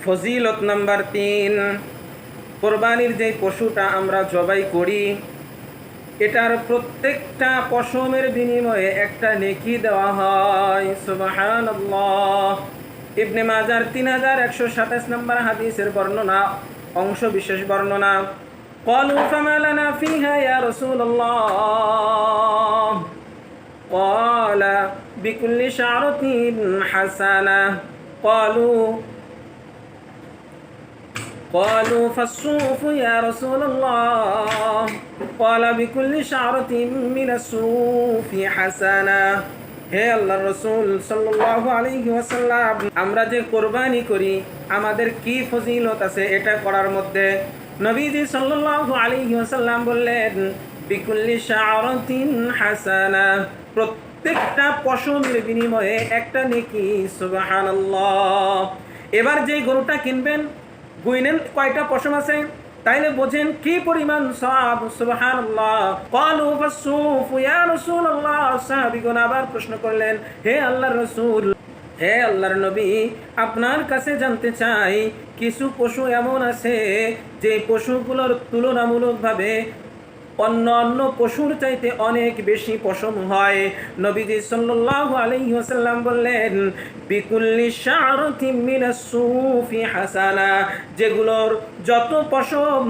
ফজিলত নাম্বার তিন কোরবানির যে পশুটা আমরা জবাই করি এটার প্রত্যেকটা পশমের বিনিময়ে একটা নেকি দেওয়া হয় সুবাহান ইবনে মাজার তিন হাজার একশো সাতাশ নম্বর হাদিসের বর্ণনা অংশ বিশেষ বর্ণনা قالوا فما لنا فيها يا رسول الله قال بكل شعرة حسنة قالوا قالوا فالصوف يا رسول الله قال بكل شعرة من الصوف حسنة হে আল্লাহ রসুল সাল্লাল্লাহু আলাইহি ওয়াসাল্লাম আমরা যে কোরবানি করি আমাদের কি ফজিলত আছে এটা করার মধ্যে নবীজি সাল্লাল্লাহু আলাইহি ওয়াসাল্লাম বললেন বিকুল্লি শাআরাতিন হাসানা প্রত্যেকটা পশমের বিনিময়ে একটা নেকি সুবহানাল্লাহ এবার যে গরুটা কিনবেন গুইনেন, কয়টা পশম আছে? তাইলে বোঝেন কি পরিমাণ সব সুবহানাল্লাহ। ক্বালু ফাসুফ ইয়া রাসূলুল্লাহ। সাহাবীগণ আবার প্রশ্ন করলেন, হে আল্লাহর রাসূল, হে আল্লাহর নবী, আপনার কাছে জানতে চাই, কিছু পশু এমন আছে যে পশুগুলোর তুলনামূলকভাবে অন্য অন্য পশুর চাইতে অনেক বেশি পশম হয়। নবীজি আলাইহি বললেন, বিকুল্লি শাআরাতিন মিনাস সুফি হাসানা যেগুলোর যত পশম,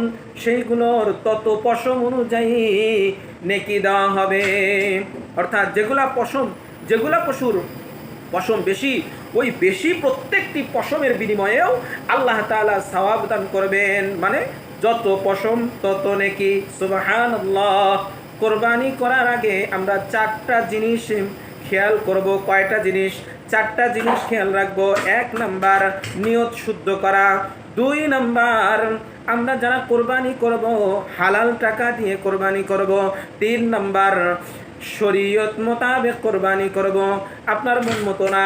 সেইগুলোর তত পশম অনুযায়ী নেকি দেওয়া হবে। অর্থাৎ যেগুলা পশম, যেগুলা পশুর পশম বেশি, ওই বেশি প্রত্যেকটি পশমের বিনিময়েও আল্লাহ তাআলা সওয়াব দান করবেন। মানে যত পশম, তত নেকি। সুবাহান কোরবানি করার আগে আমরা চারটা জিনিস খেয়াল করব, কয়টা জিনিস? চারটা জিনিস খেয়াল রাখব। এক নাম্বার, নিয়ত শুদ্ধ করা। দুই নাম্বার, আমরা যারা কোরবানি করব, হালাল টাকা দিয়ে কোরবানি করব। তিন নাম্বার, শরীয়ত মোতাবেক কোরবানি করব। আপনার মন মতো না।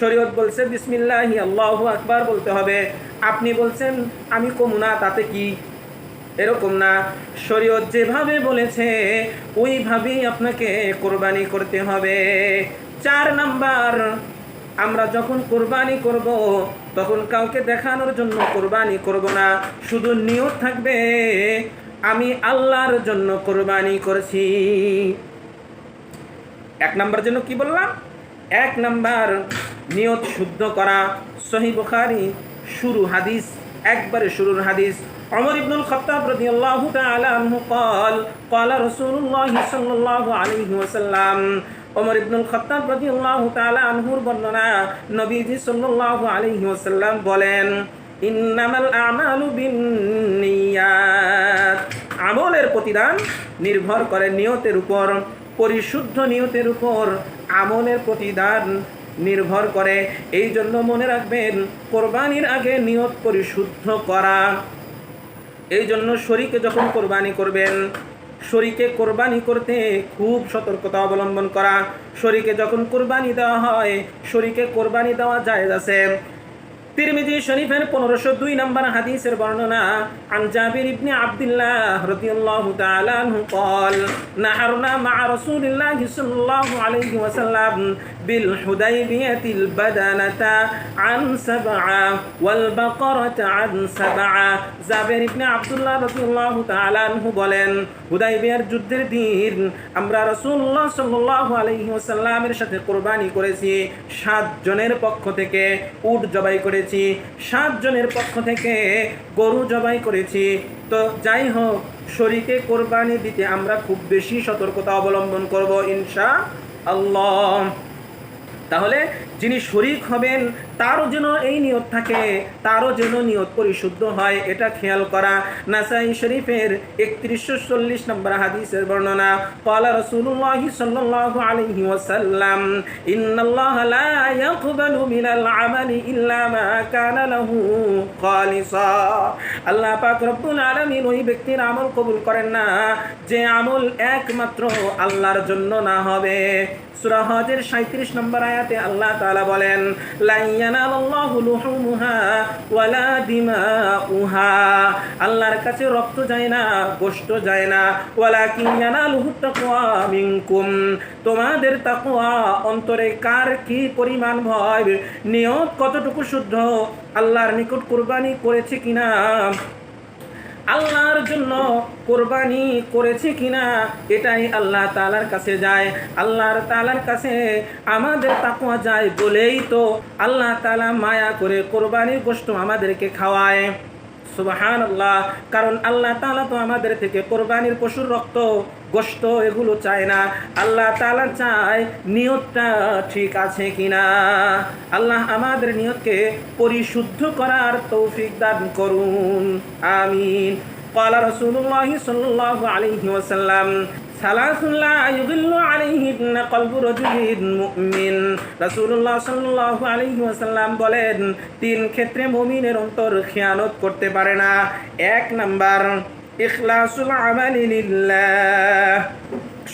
শরীয়ত বলছে, বিসমিল্লাহি, আল্লাহু আকবার বলতে হবে। আপনি বলছেন, আমি কমুনা তাতে কি? এরকম না। শরীয়ত যেভাবে বলেছে, ওইভাবেই আপনাকে কোরবানি করতে হবে। চার নাম্বার, আমরা যখন কোরবানি করব, তখন কাউকে দেখানোর জন্য কোরবানি করব না। শুধু নিয়ত থাকবে, আমি আল্লাহর জন্য কোরবানি করছি। এক নাম্বার জন্য কি বললাম? এক নাম্বার নিয়ত শুদ্ধ করা সহি বুখারি শুরু হাদিস একবারে শুরুর হাদিস عمر بن الخطاب رضي الله تعالى عنه قال قال رسول الله صلى الله عليه وسلم ওমর ইবনুল খত্তাব রাদিয়াল্লাহু তাআলা আনহুর বর্ণনা নবীজি সাল্লাল্লাহু আলাইহি ওয়াসাল্লাম বলেন ইন্নামাল আমালু বিন্নিয়াত আমলের প্রতিদান নির্ভর করে নিয়তের উপর পরিশুদ্ধ নিয়তের উপর আমলের প্রতিদান নির্ভর করে। এই জন্য মনে রাখবেন, কোরবানির আগে নিয়ত পরিশুদ্ধ করা। এই জন্য শরীকে যখন কোরবানি করবেন, শরীকে কোরবানি করতে খুব সতর্কতা অবলম্বন করা। শরীকে যখন কোরবানি দেওয়া হয়, শরীকে কোরবানি দেওয়া যায় আছে। তিরমিজি শরীফের পনেরোশো দুই নম্বর হাদিসের বর্ণনা عن جابر بن عبد الله رضي الله تعالى عنه قال نحرنا مع رسول الله صلى الله عليه وسلم بالحديبية البدنة عن سبعة والبقرة عن سبعة জাবের ইবনে আব্দুল্লাহ রাদিয়াল্লাহু তাআলা আনহু বলেন হুদাইবিয়ার যুদ্ধের দিন আমরা রাসূলুল্লাহ সাল্লাল্লাহু আলাইহি ওয়াসাল্লামের সাথে কোরবানি করেছি সাত জনের পক্ষ থেকে উট জবাই করেছি সাত জনের পক্ষ থেকে গরু জবাই করেছি। তো যাই হোক, শরীকে কোরবানি দিতে আমরা খুব বেশি সতর্কতা অবলম্বন করব ইনশা আল্লাহ। তাহলে যিনি শরিক হবেন তারও যেন এই নিয়ত থাকে, তারও যেন নিয়ত পরিশুদ্ধ হয়, এটা খেয়াল করা। নাসাই শরীফের একত্রিশশো চল্লিশ নম্বর হাদিসের বর্ণনা কলা রসুল্লাহ সাল্লাহ আলহি ওসাল্লাম ইন্নাল্লাহ মিনাল আমালি ইল্লা মা কানা লাহু আল্লাহ পাক রব্বুল আলামিন ওই ব্যক্তির আমল কবুল করেন না, যে আমল একমাত্র আল্লাহর জন্য না হবে। সূরা হজের নম্বর আয়াতে আল্লাহ তালা বলেন, লাইয়া লা الله لحومها ولا دماؤها আল্লাহর কাছে রক্ত যায় না গোষ্ঠ যায় না। ওয়ালাকিন ইয়ানালুহু তাকওয়া মিনকুম। তোমাদের তাকওয়া অন্তরে কার কি পরিমাণ ভয়? নিয়ত কতটুকু শুদ্ধ? আল্লাহর নিকট কুরবানি করেছে কিনা? আল্লাহর জন্য কোরবানি করেছে কিনা, এটাই আল্লাহ তালার কাছে যায়। আল্লাহর তালার কাছে আমাদের তাকুয়া যায় বলেই তো আল্লাহ তালা মায়া করে কোরবানির গোষ্ঠ আমাদেরকে খাওয়ায়। সুবাহান আল্লাহ কারণ আল্লাহ তালা তো আমাদের থেকে কোরবানির পশুর রক্ত গোস্ত এগুলো চায় না। আল্লাহ তালা চায় নিয়তটা ঠিক আছে কিনা। আল্লাহ আমাদের নিয়তকে পরিশুদ্ধ করার তৌফিক দান করুন। আমিন। قال رسول الله صلى الله عليه وسلم ثلاث لا يضل عليهن قلب رجل মুমিন রাসূলুল্লাহ সাল্লাল্লাহু আলাইহি ওয়াসাল্লাম বলেন তিন ক্ষেত্রে মুমিনের অন্তর খেয়ানত করতে পারে না এক নাম্বার ইখলাসুল আমালি লিল্লাহ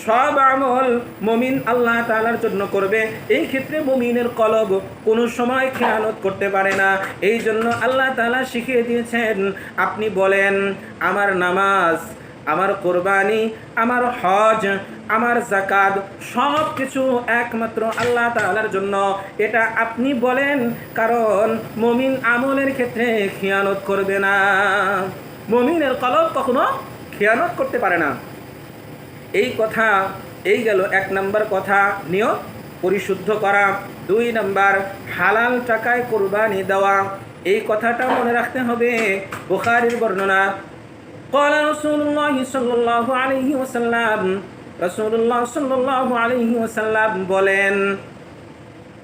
সব আমল মমিন আল্লাহ তালার জন্য করবে। এই ক্ষেত্রে মমিনের কলব কোনো সময় খেয়ালত করতে পারে না। এই জন্য আল্লাহ তালা শিখিয়ে দিয়েছেন, আপনি বলেন, আমার নামাজ, আমার কোরবানি, আমার হজ, আমার জাকাত সব কিছু একমাত্র আল্লাহ তালার জন্য। এটা আপনি বলেন, কারণ মমিন আমলের ক্ষেত্রে খেয়ানত করবে না। মমিনের কলব কখনো খেয়ানত করতে পারে না। এই কথা এই গেল এক নম্বর কথা নিয়ত পরিশুদ্ধ করা দুই নম্বর হালাল টাকায় কোরবানি দেওয়া এই কথাটা মনে রাখতে হবে বুখারির বর্ণনা قال رسول الله صلى الله عليه وسلم رسول الله صلى الله عليه وسلم বলেন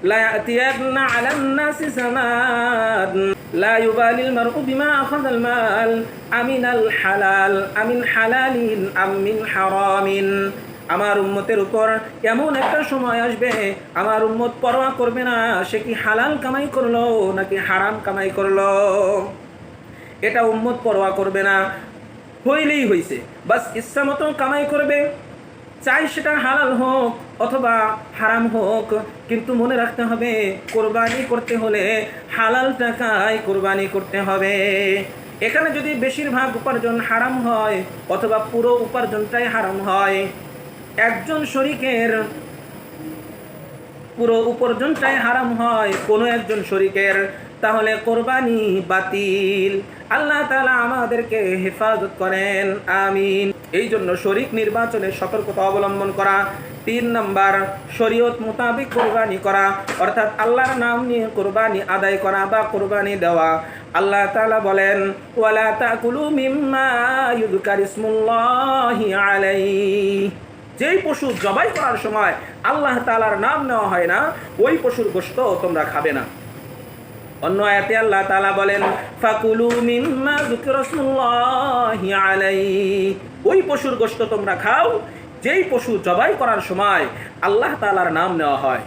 لا يأتين على الناس زمان লা ইউবালিল মারউ বিমা আখাযাল মাল আমিনাল হালাল, আমিন হালালিন আমিন হারামিন। আমার উম্মতের উপর এমন একটা সময় আসবে, আমার উম্মত পরোয়া করবে না, সে কি হালাল কামাই করল নাকি হারাম কামাই করল? এটা উম্মত পরোয়া করবে না, হইলেই হইছে। বাস ইচ্ছা মতো কামাই করবে, চাই সেটা হালাল হোক অথবা হারাম হোক, কিন্তু মনে রাখতে হবে, কোরবানি করতে হলে হালাল টাকায় কোরবানি করতে হবে। এখানে যদি বেশিরভাগ উপার্জন হারাম হয়, অথবা পুরো উপার্জনটাই হারাম হয়, একজন শরিকের পুরো উপার্জনটাই হারাম হয় কোনো একজন শরিকের, তাহলে কোরবানি বাতিল। আল্লাহ তালা আমাদেরকে হেফাজত করেন, আমিন। এই জন্য শরিক নির্বাচনে সতর্কতা অবলম্বন করা, তিন নম্বর, শরীয়ত মোতাবিক কোরবানি করা, অর্থাৎ আল্লাহর নাম নিয়ে কোরবানি আদায় করা বা কোরবানি দেওয়া। আল্লাহ তালা বলেন, ওয়ালা ইউযকার ইসমুল্লাহি আলাইহি। যেই পশু জবাই করার সময় আল্লাহ তালার নাম নেওয়া হয় না, ওই পশুর গোশত তোমরা খাবে না। অন্য আয়াতে আল্লাহ তালা বলেন, ফাকুলু মিম্মা যুকিরাসমুল্লাহি আলাইহি। ওই পশুর গোশত তোমরা খাও, যেই পশু জবাই করার সময় আল্লাহ তালার নাম নেওয়া হয়।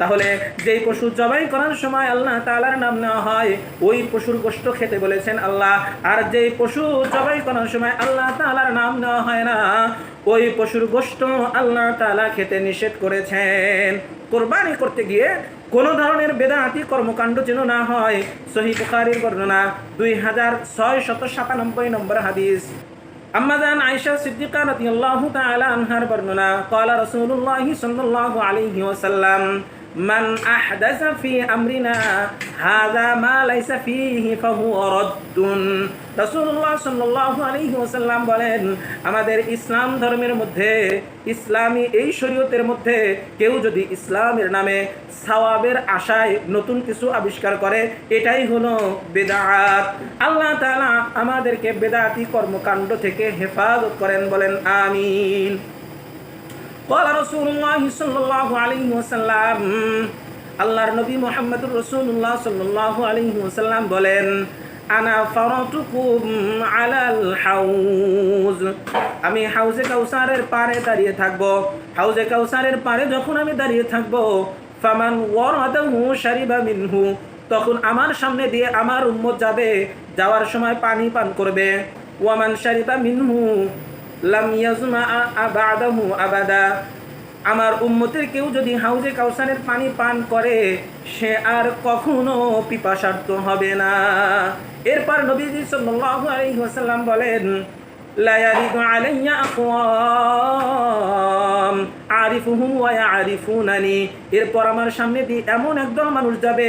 তাহলে যেই পশু জবাই করার সময় আল্লাহ তালার নাম নেওয়া হয়, ওই পশুর গোষ্ঠ খেতে বলেছেন আল্লাহ। আর যেই পশু জবাই করার সময় আল্লাহ তালার নাম নেওয়া হয় না, ওই পশুর গোষ্ঠ আল্লাহ তালা খেতে নিষেধ করেছেন। কোরবানি করতে গিয়ে কোনো ধরনের বেদাহাতি কর্মকাণ্ড যেন না হয়, সহি বুখারির বর্ণনা দুই হাজার ছয় শত সাতানব্বই নম্বর হাদিস। আম্মাদান আয়েশা সিদ্দিকা রতি আল্লাহ তালা আনহার বর্ণনা কলা রাসূলুল্লাহি সাল্লাল্লাহু আলী সাল্লাম মান আহদাসা ফি আমরিনা হাযা মা লাইসা ফিহি ফাহুয়া রাদ্দুন রাসূলুল্লাহ সাল্লাল্লাহু আলাইহি ওয়াসাল্লাম বলেন, আমাদের ইসলাম ধর্মের মধ্যে, ইসলামী এই শরীয়তের মধ্যে কেউ যদি ইসলামের নামে সওয়াবের আশায় নতুন কিছু আবিষ্কার করে, এটাই হলো বেদাত। আল্লাহ তাআলা আমাদেরকে বেদাতি কর্মকাণ্ড থেকে হেফাজত করেন, বলেন আমিন। قال رسول الله صلى الله عليه وسلم আল্লাহর নবী মোহাম্মদুর রসুল্লাহ সাল্লাহ আলাইহি ওসাল্লাম বলেন আনা ফারাতুকুম আলাল হাউজ আমি হাউজে কাউসারের পারে দাঁড়িয়ে থাকব হাউজে কাউসারের পারে যখন আমি দাঁড়িয়ে থাকব ফামান ওয়ারাদাহু শারিবা মিনহু তখন আমার সামনে দিয়ে আমার উম্মত যাবে যাওয়ার সময় পানি পান করবে ওয়ামান শারিবা মিনহু লাম ইয়াজমা আবাদাহু আবাদা। আমার উম্মতের কেউ যদি হাউজে কাউসানের পানি পান করে, সে আর কখনো পিপাসার্থ হবে না। এরপর নবীজি সাল্লাল্লাহু আলাইহি ওয়াসাল্লাম বলেন, লা ইয়ারিদু আলাইয়া আকওয়াম আরিফুহুম ওয়া ইয়ারিফুনানি। এরপর আমার সামনে দিয়ে এমন একদল মানুষ যাবে,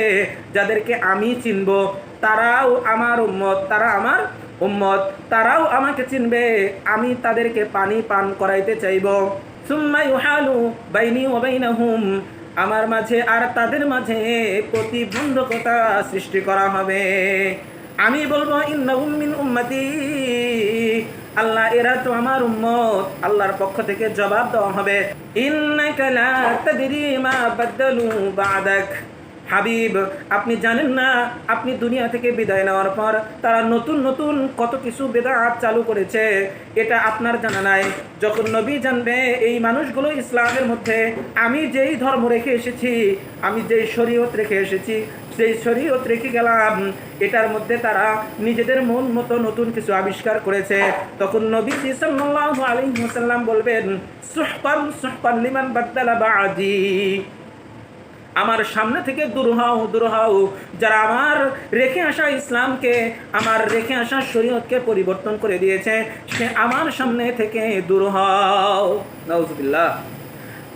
যাদেরকে আমি চিনব। তারাও আমার উম্মত, তারা আমার উম্মত, তারাও আমাকে চিনবে, আমি তাদেরকে পানি পান করাইতে চাইব। সুম্মা ইউহালু বাইনি ওয়া বাইনাহুম, আমার মাঝে আর তাদের মাঝে প্রতিবন্ধকতা সৃষ্টি করা হবে। আমি বলব মিন উম্মতি। আল্লাহ, এরা তো আমার উম্মত, আল্লাহর পক্ষ থেকে জবাব দেওয়া হবে, ইন্নাকা লা তাদরি মা বাদদালু বাদাক। হাবিব, আপনি জানেন না, আপনি দুনিয়া থেকে বিদায় নেওয়ার পর তারা নতুন নতুন কত কিছু বেদাত চালু করেছে। এটা আপনার জানা নাই। যখন নবী জানবে এই মানুষগুলো ইসলামের মধ্যে, আমি যেই ধর্ম রেখে এসেছি, আমি যেই শরীয়ত রেখে এসেছি, সেই শরীয়ত রেখে গেলাম। এটার মধ্যে তারা নিজেদের মন মতো নতুন কিছু আবিষ্কার করেছে। তখন নবী সাল্লাল্লাহু আলাইহি ওয়াসাল্লাম বলবেন, সুহকান সুহকান লিমান বাদদালা বাদি আমার সামনে থেকে দূর হও দূর হও। যারা আমার রেখে আসা ইসলামকে, আমার রেখে আসা শরীয়তকে পরিবর্তন করে দিয়েছে, সে আমার সামনে থেকে দূর হও। নাউজুবিল্লাহ।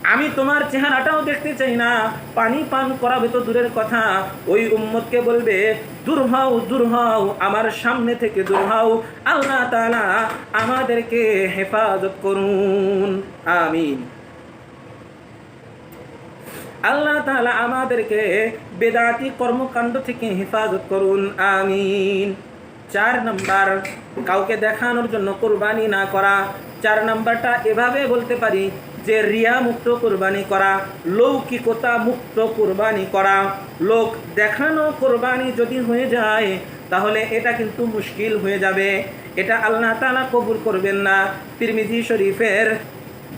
আমি তোমার চেহারাটাও দেখতে চাই না। পানি পান করাবে তো দূরের কথা। ওই উম্মতকে বলবে, দূর হও দূর হও, আমার সামনে থেকে দূর হও। আল্লাহ তাআলা আমাদেরকে হেফাজত করুন। আমিন। আল্লাহ তাআলা আমাদেরকে বেদাতি কর্মকাণ্ড থেকে হেফাজত করুন, আমিন। চার নাম্বার, কাউকে দেখানোর জন্য কোরবানি না করা। চার নাম্বারটা এভাবে বলতে পারি যে রিয়া মুক্ত কোরবানি করা, লৌকিকতা মুক্ত কোরবানি করা। লোক দেখানো কোরবানি যদি হয়ে যায়, তাহলে এটা কিন্তু মুশকিল হয়ে যাবে। এটা আল্লাহ তাআলা কবুল করবেন না। তিরমিজি শরীফের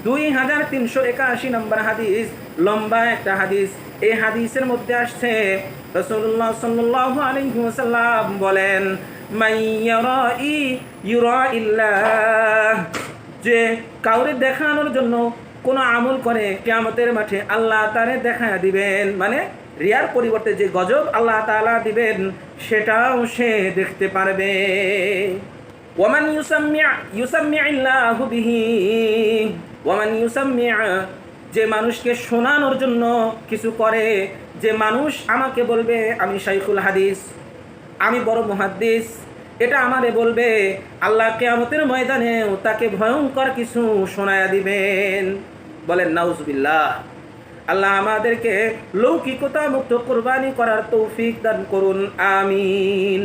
দুই হাজার তিনশো একাশি নম্বর হাদিস লম্বা একটা হাদিস। এই হাদিসের মধ্যে আসছে রসুল্লাহ সাল্লাহ আলহিহাসাল্লাম বলেন যে কাউরে দেখানোর জন্য কোনো আমল করে কেয়ামতের মাঠে আল্লাহ তারে দেখা দিবেন। মানে রিয়ার পরিবর্তে যে গজব আল্লাহ তাআলা দিবেন, সেটাও সে দেখতে পারবে। ওয়ামান ইউসাম্মিয়া ইউসাম্মিয়া ইল্লাহ বিহি, ওয়ামান ইউসাম্মিয়া যে মানুষকে শোনানোর জন্য কিছু করে, যে মানুষ আমাকে বলবে, আমি শাইখুল হাদিস, আমি বড় মুহাদ্দিস। এটা আমারে বলবে, আল্লাহ কেয়ামতের ময়দানেও তাকে ভয়ঙ্কর কিছু শোনায়া দিবেন। বলেন, নাউজবিল্লাহ। আল্লাহ আমাদেরকে লৌকিকতা মুক্ত কোরবানি করার তৌফিক দান করুন। আমিন।